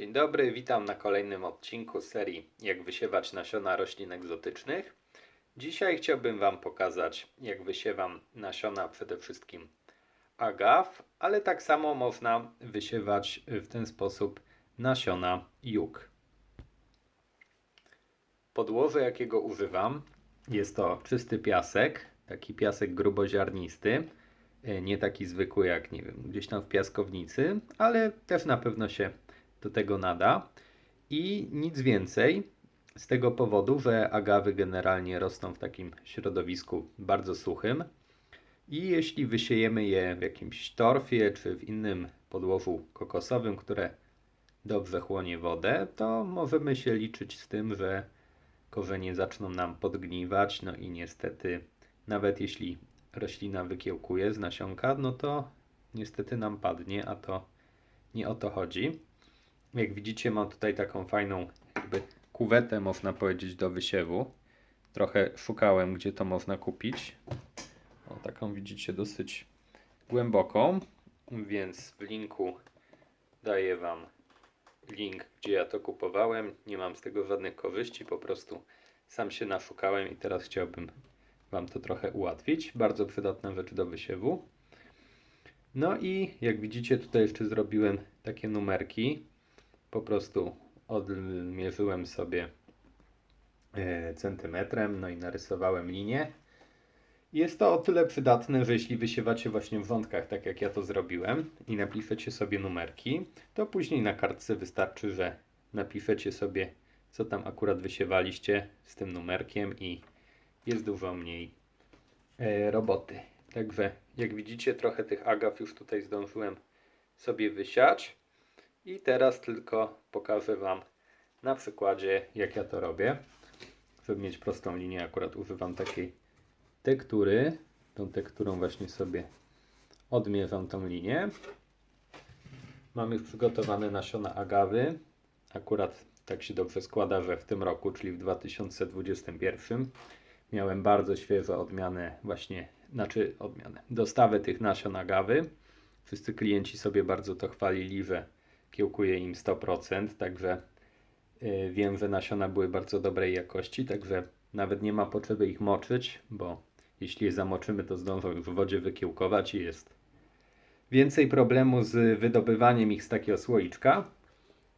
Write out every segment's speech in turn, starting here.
Dzień dobry, witam na kolejnym odcinku serii Jak wysiewać nasiona roślin egzotycznych. Dzisiaj chciałbym Wam pokazać, jak wysiewam nasiona przede wszystkim agaw, ale tak samo można wysiewać w ten sposób nasiona juk. Podłoże, jakiego używam, jest to czysty piasek, taki piasek gruboziarnisty, e, nie taki zwykły jak, nie wiem, gdzieś tam w piaskownicy, ale też na pewno się do tego nada. I nic więcej, z tego powodu, że agawy generalnie rosną w takim środowisku bardzo suchym. I jeśli wysiejemy je w jakimś torfie czy w innym podłożu kokosowym, które dobrze chłonie wodę, to możemy się liczyć z tym, że korzenie zaczną nam podgniwać. No i niestety, nawet jeśli roślina wykiełkuje z nasionka, no to niestety nam padnie, a to nie o to chodzi. Jak widzicie, mam tutaj taką fajną jakby kuwetę, można powiedzieć, do wysiewu. Trochę szukałem, gdzie to można kupić. O, taką widzicie dosyć głęboką, więc w linku daję Wam link, gdzie ja to kupowałem. Nie mam z tego żadnych korzyści, po prostu sam się naszukałem i teraz chciałbym Wam to trochę ułatwić. Bardzo przydatna rzecz do wysiewu. No i jak widzicie, tutaj jeszcze zrobiłem takie numerki. Po prostu odmierzyłem sobie e, centymetrem, no i narysowałem linię. Jest to o tyle przydatne, że jeśli wysiewacie właśnie w wątkach, tak jak ja to zrobiłem, i napiszecie sobie numerki, to później na kartce wystarczy, że napiszecie sobie, co tam akurat wysiewaliście z tym numerkiem i jest dużo mniej e, roboty. Także jak widzicie, trochę tych agaw już tutaj zdążyłem sobie wysiać. I teraz tylko pokażę Wam na przykładzie, jak ja to robię. Żeby mieć prostą linię, akurat używam takiej tektury. Tą tekturą właśnie sobie odmierzam tą linię. Mam już przygotowane nasiona agawy. Akurat tak się dobrze składa, że w tym roku, czyli w 2021, miałem bardzo świeże odmianę właśnie, znaczy odmianę, dostawę tych nasion agawy. Wszyscy klienci sobie bardzo to chwalili, że kiełkuje im 100%, także y, wiem, że nasiona były bardzo dobrej jakości, także nawet nie ma potrzeby ich moczyć, bo jeśli je zamoczymy, to zdążą już w wodzie wykiełkować i jest więcej problemu z wydobywaniem ich z takiego słoiczka.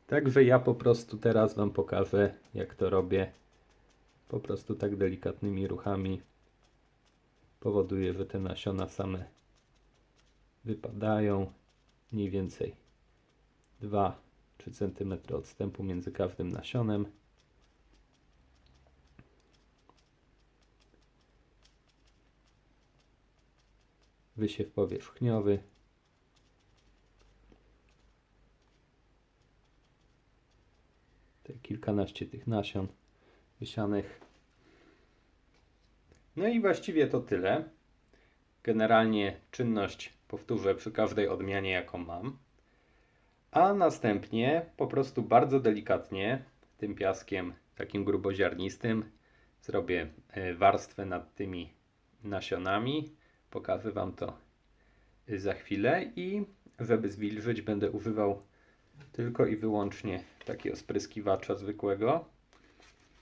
Także ja po prostu teraz Wam pokażę, jak to robię. Po prostu tak delikatnymi ruchami powoduje, że te nasiona same wypadają mniej więcej 2-3 cm odstępu między każdym nasionem. Wysiew powierzchniowy. Te kilkanaście tych nasion wysianych. No i właściwie to tyle. Generalnie czynność powtórzę przy każdej odmianie, jaką mam. A następnie po prostu bardzo delikatnie tym piaskiem takim gruboziarnistym zrobię e, warstwę nad tymi nasionami. Pokażę Wam to za chwilę i żeby zwilżyć będę używał tylko i wyłącznie takiego spryskiwacza zwykłego.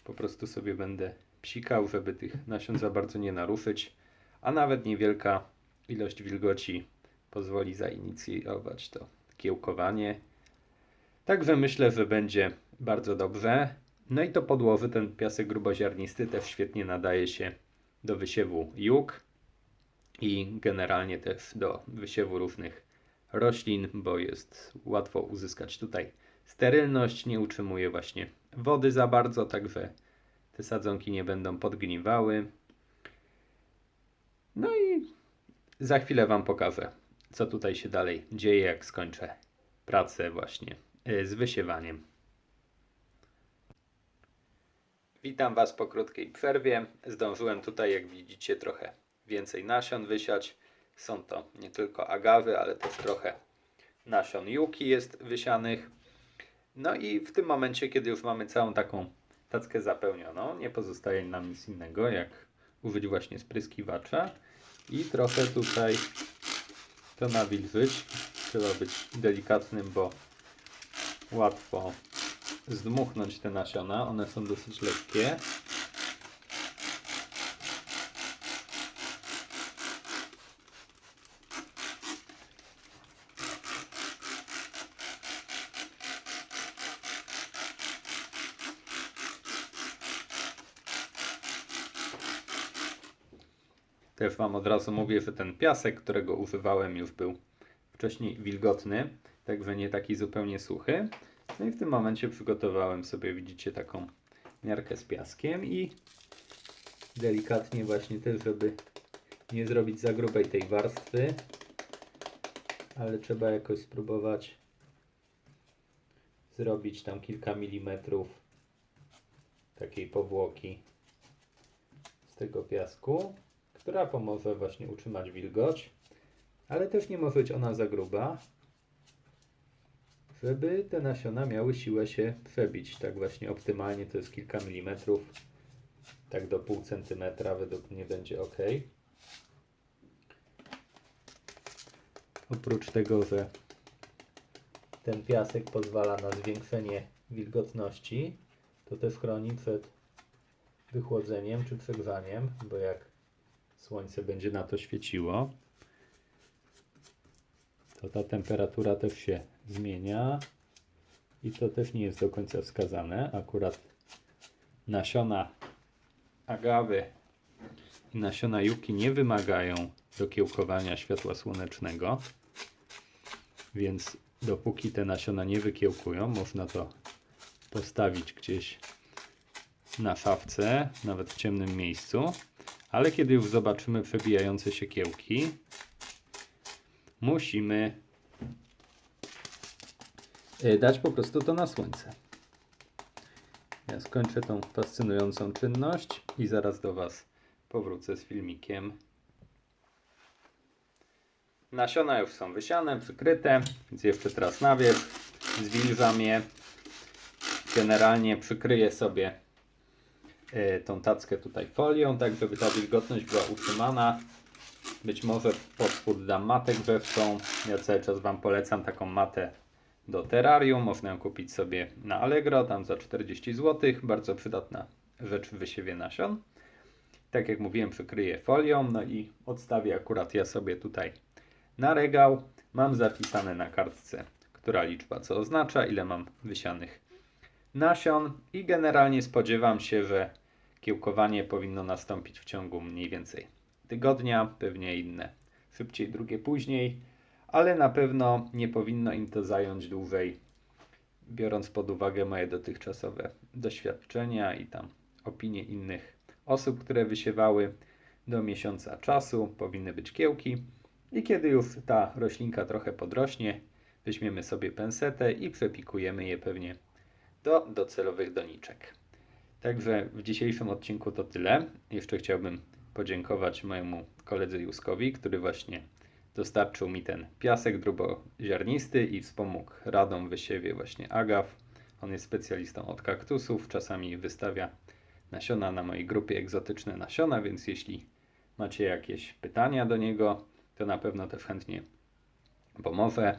Po prostu sobie będę psikał, żeby tych nasion za bardzo nie naruszyć, a nawet niewielka ilość wilgoci pozwoli zainicjować to kiełkowanie. Także myślę, że będzie bardzo dobrze. No i to podłowy, ten piasek gruboziarnisty też świetnie nadaje się do wysiewu juk i generalnie też do wysiewu różnych roślin, bo jest łatwo uzyskać tutaj sterylność, nie utrzymuje właśnie wody za bardzo, także te sadzonki nie będą podgniwały. No i za chwilę Wam pokażę, co tutaj się dalej dzieje, jak skończę pracę właśnie y, z wysiewaniem. Witam Was po krótkiej przerwie. Zdążyłem tutaj, jak widzicie, trochę więcej nasion wysiać. Są to nie tylko agawy, ale też trochę nasion juki jest wysianych. No i w tym momencie, kiedy już mamy całą taką tackę zapełnioną, nie pozostaje nam nic innego, jak użyć właśnie spryskiwacza i trochę tutaj to nawilżyć. Trzeba być delikatnym, bo łatwo zdmuchnąć te nasiona. One są dosyć lekkie. Też Wam od razu mówię, że ten piasek, którego używałem, już był wcześniej wilgotny, także nie taki zupełnie suchy. No i w tym momencie przygotowałem sobie, widzicie, taką miarkę z piaskiem i delikatnie właśnie też, żeby nie zrobić za grubej tej warstwy, ale trzeba jakoś spróbować zrobić tam kilka milimetrów takiej powłoki z tego piasku, która pomoże właśnie utrzymać wilgoć, ale też nie może być ona za gruba, żeby te nasiona miały siłę się przebić. Tak właśnie optymalnie to jest kilka milimetrów, tak do pół centymetra według mnie będzie ok. Oprócz tego, że ten piasek pozwala na zwiększenie wilgotności, to też chroni przed wychłodzeniem czy przegrzaniem, bo jak słońce będzie na to świeciło, to ta temperatura też się zmienia i to też nie jest do końca wskazane. Akurat nasiona agawy i nasiona juki nie wymagają do kiełkowania światła słonecznego, więc dopóki te nasiona nie wykiełkują, można to postawić gdzieś na szafce, nawet w ciemnym miejscu. Ale kiedy już zobaczymy przebijające się kiełki, musimy y, dać po prostu to na słońce. Ja skończę tą fascynującą czynność i zaraz do Was powrócę z filmikiem. Nasiona już są wysiane, przykryte, więc jeszcze teraz na wierzch. Zwilżam je. Generalnie przykryję sobie tą tackę tutaj folią, tak żeby ta wilgotność była utrzymana. Być może pod spód dam matę grzewczą. Ja cały czas Wam polecam taką matę do terrarium. Można ją kupić sobie na Allegro, tam za 40 zł. Bardzo przydatna rzecz w wysiewie nasion. Tak jak mówiłem, przykryję folią, no i odstawię akurat ja sobie tutaj na regał. Mam zapisane na kartce, która liczba co oznacza, ile mam wysianych nasion i generalnie spodziewam się, że kiełkowanie powinno nastąpić w ciągu mniej więcej tygodnia, pewnie inne szybciej, drugie później, ale na pewno nie powinno im to zająć dłużej, biorąc pod uwagę moje dotychczasowe doświadczenia i tam opinie innych osób, które wysiewały do miesiąca czasu, powinny być kiełki i kiedy już ta roślinka trochę podrośnie, weźmiemy sobie pensetę i przepikujemy je pewnie do docelowych doniczek. Także w dzisiejszym odcinku to tyle. Jeszcze chciałbym podziękować mojemu koledze Juskowi, który właśnie dostarczył mi ten piasek druboziarnisty i wspomógł radą wysiewie właśnie agaw. On jest specjalistą od kaktusów, czasami wystawia nasiona na mojej grupie egzotyczne nasiona, więc jeśli macie jakieś pytania do niego, to na pewno też chętnie pomoże.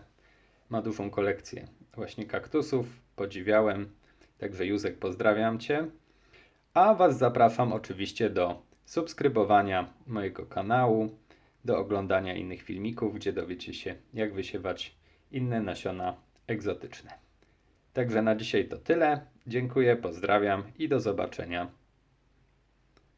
Ma dużą kolekcję właśnie kaktusów, podziwiałem. Także Józek, pozdrawiam Cię. A Was zapraszam oczywiście do subskrybowania mojego kanału, do oglądania innych filmików, gdzie dowiecie się, jak wysiewać inne nasiona egzotyczne. Także na dzisiaj to tyle. Dziękuję, pozdrawiam i do zobaczenia